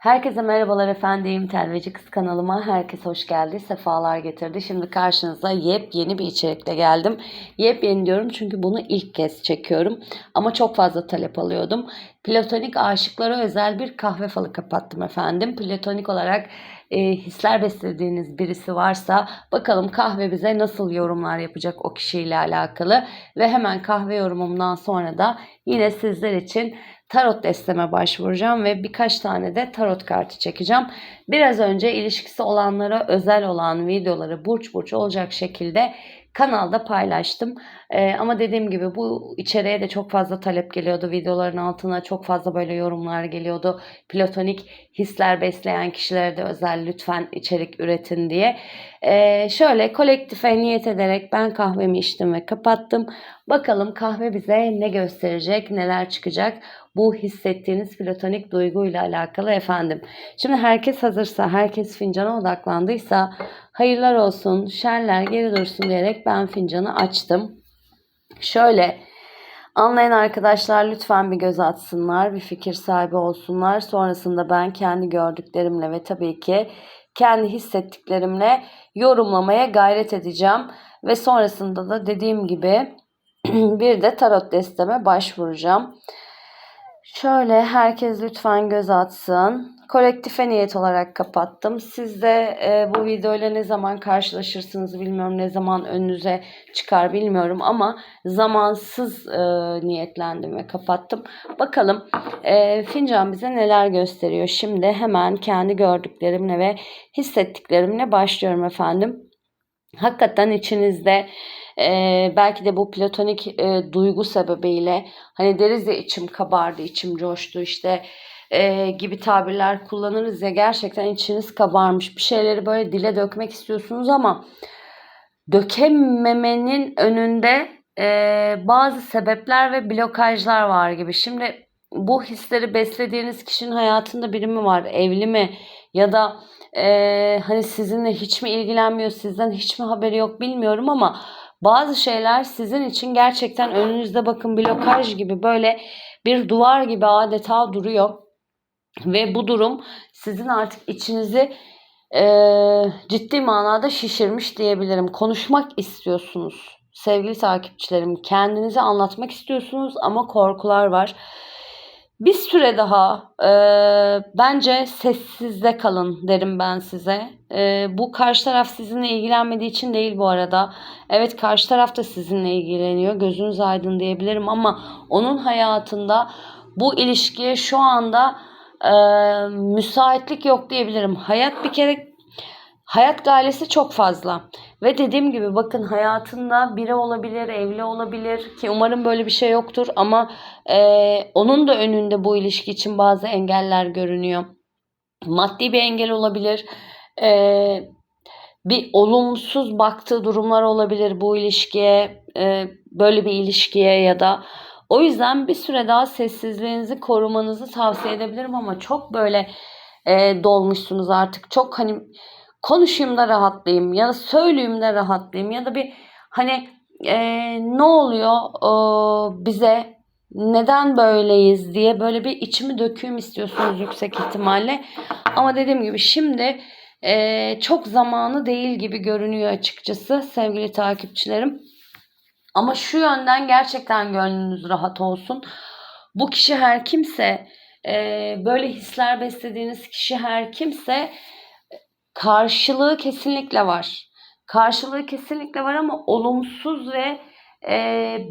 Herkese merhabalar efendim. Telveci Kız kanalıma herkes hoş geldi. Sefalar getirdi. Şimdi karşınıza yepyeni bir içerikle geldim. Yepyeni diyorum çünkü bunu ilk kez çekiyorum. Ama çok fazla talep alıyordum. Platonik aşıklara özel bir kahve falı kapattım efendim. Platonik olarak e, hisler beslediğiniz birisi varsa bakalım kahve bize nasıl yorumlar yapacak o kişiyle alakalı. Ve hemen kahve yorumumdan sonra da yine sizler için tarot desteme başvuracağım ve birkaç tane de tarot kartı çekeceğim. Biraz önce ilişkisi olanlara özel olan videoları burç burç olacak şekilde kanalda paylaştım. Ee, ama dediğim gibi bu içeriğe de çok fazla talep geliyordu. Videoların altına çok fazla böyle yorumlar geliyordu. Platonik hisler besleyen kişilere de özel lütfen içerik üretin diye. Ee, şöyle kolektife niyet ederek ben kahvemi içtim ve kapattım. Bakalım kahve bize ne gösterecek, neler çıkacak bu hissettiğiniz platonik duyguyla alakalı efendim. Şimdi herkes hazırsa, herkes fincana odaklandıysa hayırlar olsun, şerler geri dursun diyerek ben fincanı açtım. Şöyle anlayan arkadaşlar lütfen bir göz atsınlar, bir fikir sahibi olsunlar. Sonrasında ben kendi gördüklerimle ve tabii ki kendi hissettiklerimle yorumlamaya gayret edeceğim. Ve sonrasında da dediğim gibi bir de tarot desteme başvuracağım. Şöyle herkes lütfen göz atsın. Kolektife niyet olarak kapattım. Siz de e, bu videoyla ne zaman karşılaşırsınız bilmiyorum. Ne zaman önünüze çıkar bilmiyorum ama zamansız e, niyetlendim ve kapattım. Bakalım e, fincan bize neler gösteriyor. Şimdi hemen kendi gördüklerimle ve hissettiklerimle başlıyorum efendim. Hakikaten içinizde ee, belki de bu platonik e, duygu sebebiyle hani deriz ya içim kabardı, içim coştu işte e, gibi tabirler kullanırız ya gerçekten içiniz kabarmış. Bir şeyleri böyle dile dökmek istiyorsunuz ama dökememenin önünde e, bazı sebepler ve blokajlar var gibi. Şimdi bu hisleri beslediğiniz kişinin hayatında biri mi var? Evli mi? Ya da e, hani sizinle hiç mi ilgilenmiyor? Sizden hiç mi haberi yok bilmiyorum ama bazı şeyler sizin için gerçekten önünüzde bakın blokaj gibi böyle bir duvar gibi adeta duruyor. Ve bu durum sizin artık içinizi e, ciddi manada şişirmiş diyebilirim. Konuşmak istiyorsunuz sevgili takipçilerim. Kendinizi anlatmak istiyorsunuz ama korkular var. Bir süre daha e, bence sessizde kalın derim ben size. E, bu karşı taraf sizinle ilgilenmediği için değil bu arada. Evet karşı taraf da sizinle ilgileniyor. Gözünüz aydın diyebilirim ama onun hayatında bu ilişkiye şu anda e, müsaitlik yok diyebilirim. Hayat bir kere Hayat gailesi çok fazla. Ve dediğim gibi bakın hayatında biri olabilir, evli olabilir ki umarım böyle bir şey yoktur ama e, onun da önünde bu ilişki için bazı engeller görünüyor. Maddi bir engel olabilir. E, bir olumsuz baktığı durumlar olabilir bu ilişkiye, e, böyle bir ilişkiye ya da o yüzden bir süre daha sessizliğinizi korumanızı tavsiye edebilirim ama çok böyle e, dolmuşsunuz artık. Çok hani konuşayım da rahatlayayım ya da söyleyeyim de rahatlayayım ya da bir hani e, ne oluyor e, bize neden böyleyiz diye böyle bir içimi döküyüm istiyorsunuz yüksek ihtimalle. Ama dediğim gibi şimdi e, çok zamanı değil gibi görünüyor açıkçası sevgili takipçilerim. Ama şu yönden gerçekten gönlünüz rahat olsun. Bu kişi her kimse, e, böyle hisler beslediğiniz kişi her kimse karşılığı kesinlikle var. Karşılığı kesinlikle var ama olumsuz ve e,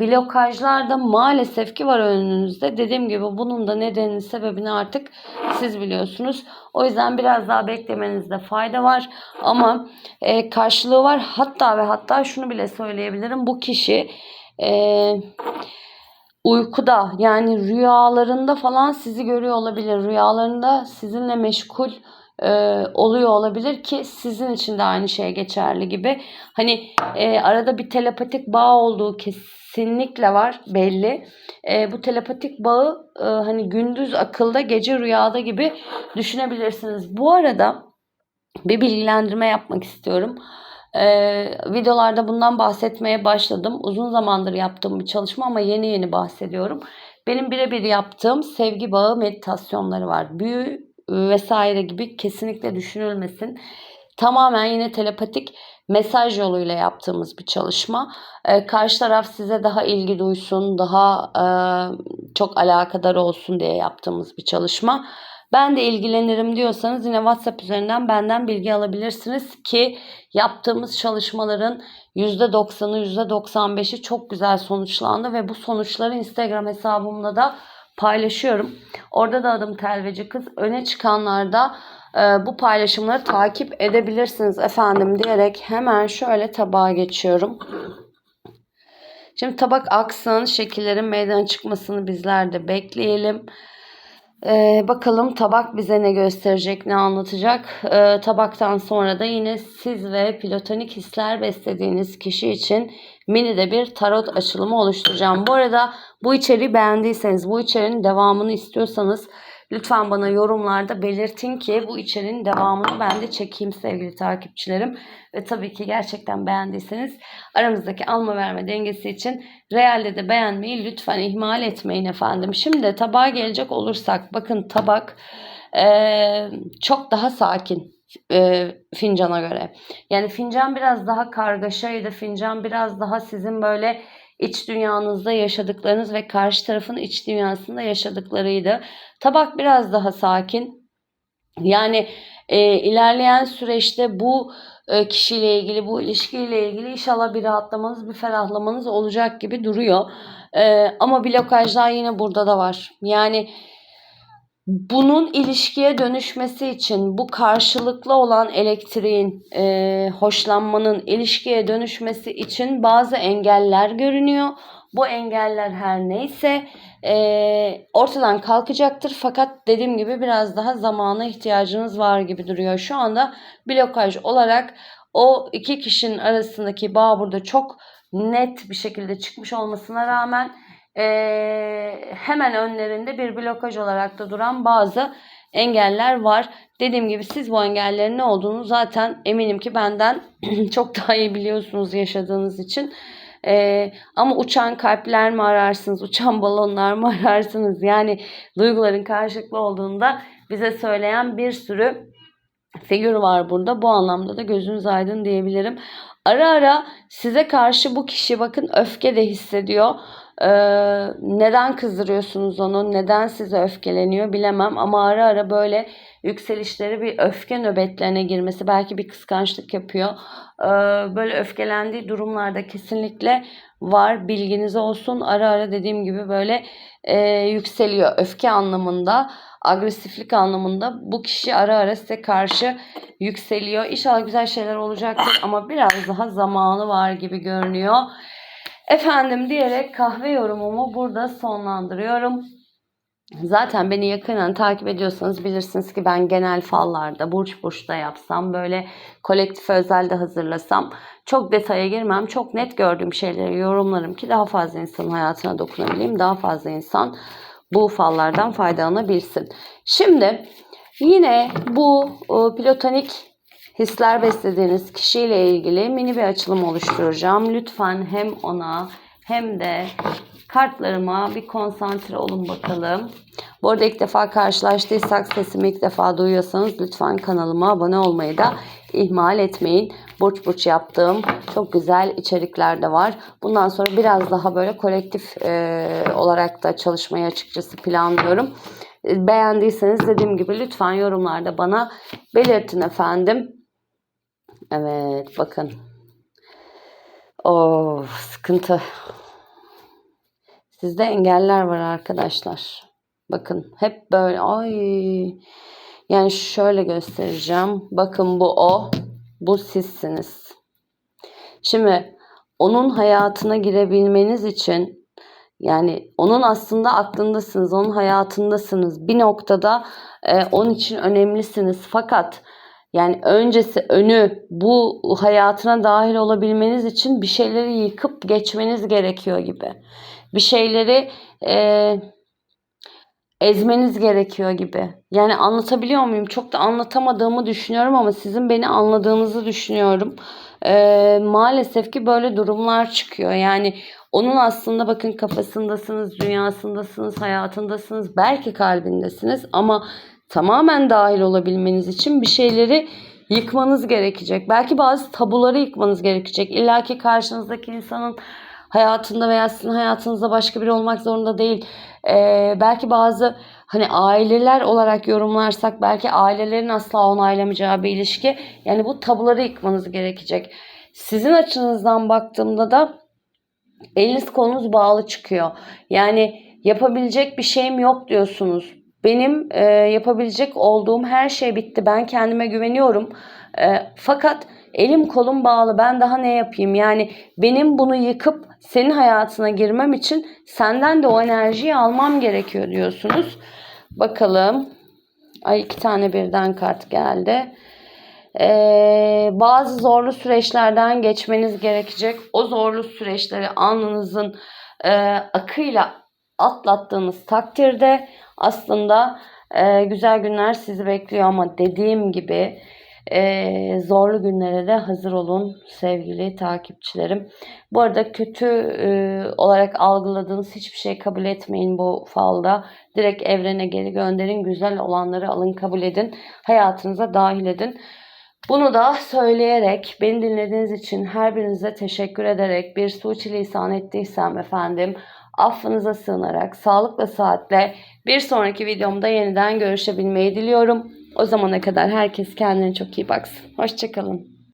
blokajlar da maalesef ki var önünüzde. Dediğim gibi bunun da nedenini sebebini artık siz biliyorsunuz. O yüzden biraz daha beklemenizde fayda var. Ama e, karşılığı var. Hatta ve hatta şunu bile söyleyebilirim. Bu kişi e, uykuda yani rüyalarında falan sizi görüyor olabilir. Rüyalarında sizinle meşgul e, oluyor olabilir ki sizin için de aynı şey geçerli gibi. Hani e, arada bir telepatik bağ olduğu kesinlikle var belli. E, bu telepatik bağı e, hani gündüz akılda gece rüyada gibi düşünebilirsiniz. Bu arada bir bilgilendirme yapmak istiyorum. Ee, videolarda bundan bahsetmeye başladım. Uzun zamandır yaptığım bir çalışma ama yeni yeni bahsediyorum. Benim birebir yaptığım sevgi bağı meditasyonları var. Büyü vesaire gibi kesinlikle düşünülmesin. Tamamen yine telepatik mesaj yoluyla yaptığımız bir çalışma. Ee, karşı taraf size daha ilgi duysun, daha e, çok alakadar olsun diye yaptığımız bir çalışma. Ben de ilgilenirim diyorsanız yine WhatsApp üzerinden benden bilgi alabilirsiniz ki yaptığımız çalışmaların %90'ı %95'i çok güzel sonuçlandı ve bu sonuçları Instagram hesabımda da paylaşıyorum. Orada da adım Telveci Kız. Öne çıkanlarda e, bu paylaşımları takip edebilirsiniz efendim diyerek hemen şöyle tabağa geçiyorum. Şimdi tabak aksın, şekillerin meydana çıkmasını bizler de bekleyelim. Ee, bakalım tabak bize ne gösterecek, ne anlatacak. Ee, tabaktan sonra da yine siz ve platonik hisler beslediğiniz kişi için mini de bir tarot açılımı oluşturacağım. Bu arada bu içeriği beğendiyseniz, bu içerinin devamını istiyorsanız lütfen bana yorumlarda belirtin ki bu içerinin devamını ben de çekeyim sevgili takipçilerim. Ve tabii ki gerçekten beğendiyseniz aramızdaki alma verme dengesi için realde de beğenmeyi lütfen ihmal etmeyin efendim. Şimdi tabağa gelecek olursak bakın tabak ee, çok daha sakin e, fincana göre. Yani fincan biraz daha kargaşaydı. Fincan biraz daha sizin böyle iç dünyanızda yaşadıklarınız ve karşı tarafın iç dünyasında yaşadıklarıydı. Tabak biraz daha sakin. Yani e, ilerleyen süreçte bu e, kişiyle ilgili, bu ilişkiyle ilgili inşallah bir rahatlamanız, bir ferahlamanız olacak gibi duruyor. E, ama blokajlar yine burada da var. Yani bunun ilişkiye dönüşmesi için bu karşılıklı olan elektriğin, e, hoşlanmanın ilişkiye dönüşmesi için bazı engeller görünüyor. Bu engeller her neyse e, ortadan kalkacaktır. Fakat dediğim gibi biraz daha zamana ihtiyacınız var gibi duruyor. Şu anda blokaj olarak o iki kişinin arasındaki bağ burada çok net bir şekilde çıkmış olmasına rağmen e, hemen önlerinde bir blokaj olarak da duran bazı engeller var. Dediğim gibi siz bu engellerin ne olduğunu zaten eminim ki benden çok daha iyi biliyorsunuz yaşadığınız için. Ee, ama uçan kalpler mi ararsınız, uçan balonlar mı ararsınız? Yani duyguların karşılıklı olduğunda bize söyleyen bir sürü figür var burada. Bu anlamda da gözünüz aydın diyebilirim. Ara ara size karşı bu kişi bakın öfke de hissediyor. Ee, neden kızdırıyorsunuz onu? Neden size öfkeleniyor bilemem ama ara ara böyle yükselişleri bir öfke nöbetlerine girmesi belki bir kıskançlık yapıyor. Ee, böyle öfkelendiği durumlarda kesinlikle var. Bilginiz olsun. Ara ara dediğim gibi böyle e, yükseliyor öfke anlamında agresiflik anlamında bu kişi ara ara size karşı yükseliyor. İnşallah güzel şeyler olacaktır ama biraz daha zamanı var gibi görünüyor. Efendim diyerek kahve yorumumu burada sonlandırıyorum. Zaten beni yakından takip ediyorsanız bilirsiniz ki ben genel fallarda, burç burçta yapsam, böyle kolektif özelde hazırlasam çok detaya girmem. Çok net gördüğüm şeyleri yorumlarım ki daha fazla insanın hayatına dokunabileyim. Daha fazla insan bu fallardan faydalanabilsin. Şimdi yine bu e, platonik hisler beslediğiniz kişiyle ilgili mini bir açılım oluşturacağım. Lütfen hem ona hem de kartlarıma bir konsantre olun bakalım. Bu arada ilk defa karşılaştıysak sesimi ilk defa duyuyorsanız lütfen kanalıma abone olmayı da ihmal etmeyin. Burç burç yaptığım çok güzel içerikler de var. Bundan sonra biraz daha böyle kolektif e, olarak da çalışmayı açıkçası planlıyorum. E, beğendiyseniz dediğim gibi lütfen yorumlarda bana belirtin efendim. Evet bakın. O sıkıntı. Sizde engeller var arkadaşlar. Bakın hep böyle ay yani şöyle göstereceğim. Bakın bu o. Bu sizsiniz. Şimdi onun hayatına girebilmeniz için yani onun aslında aklındasınız, onun hayatındasınız. Bir noktada e, onun için önemlisiniz. Fakat yani öncesi önü bu hayatına dahil olabilmeniz için bir şeyleri yıkıp geçmeniz gerekiyor gibi. Bir şeyleri e, ezmeniz gerekiyor gibi. Yani anlatabiliyor muyum? Çok da anlatamadığımı düşünüyorum ama sizin beni anladığınızı düşünüyorum. Ee, maalesef ki böyle durumlar çıkıyor. Yani onun aslında bakın kafasındasınız, dünyasındasınız, hayatındasınız, belki kalbindesiniz ama tamamen dahil olabilmeniz için bir şeyleri yıkmanız gerekecek. Belki bazı tabuları yıkmanız gerekecek. İlla ki karşınızdaki insanın hayatında veya sizin hayatınızda başka biri olmak zorunda değil. Ee, belki bazı hani aileler olarak yorumlarsak belki ailelerin asla onaylamayacağı bir ilişki. Yani bu tabuları yıkmanız gerekecek. Sizin açınızdan baktığımda da eliniz kolunuz bağlı çıkıyor. Yani yapabilecek bir şeyim yok diyorsunuz. Benim e, yapabilecek olduğum her şey bitti. Ben kendime güveniyorum. E, fakat elim kolum bağlı. Ben daha ne yapayım? Yani benim bunu yıkıp senin hayatına girmem için senden de o enerjiyi almam gerekiyor diyorsunuz. Bakalım. Ay iki tane birden kart geldi. Ee, bazı zorlu süreçlerden geçmeniz gerekecek. O zorlu süreçleri alnınızın e, akıyla atlattığınız takdirde aslında e, güzel günler sizi bekliyor ama dediğim gibi e, zorlu günlere de hazır olun sevgili takipçilerim. Bu arada kötü e, olarak algıladığınız hiçbir şey kabul etmeyin bu falda. Direkt evrene geri gönderin. Güzel olanları alın kabul edin. Hayatınıza dahil edin. Bunu da söyleyerek, beni dinlediğiniz için her birinize teşekkür ederek bir suçilisan ettiysem efendim affınıza sığınarak sağlıkla saatle bir sonraki videomda yeniden görüşebilmeyi diliyorum. O zamana kadar herkes kendine çok iyi baksın. Hoşçakalın.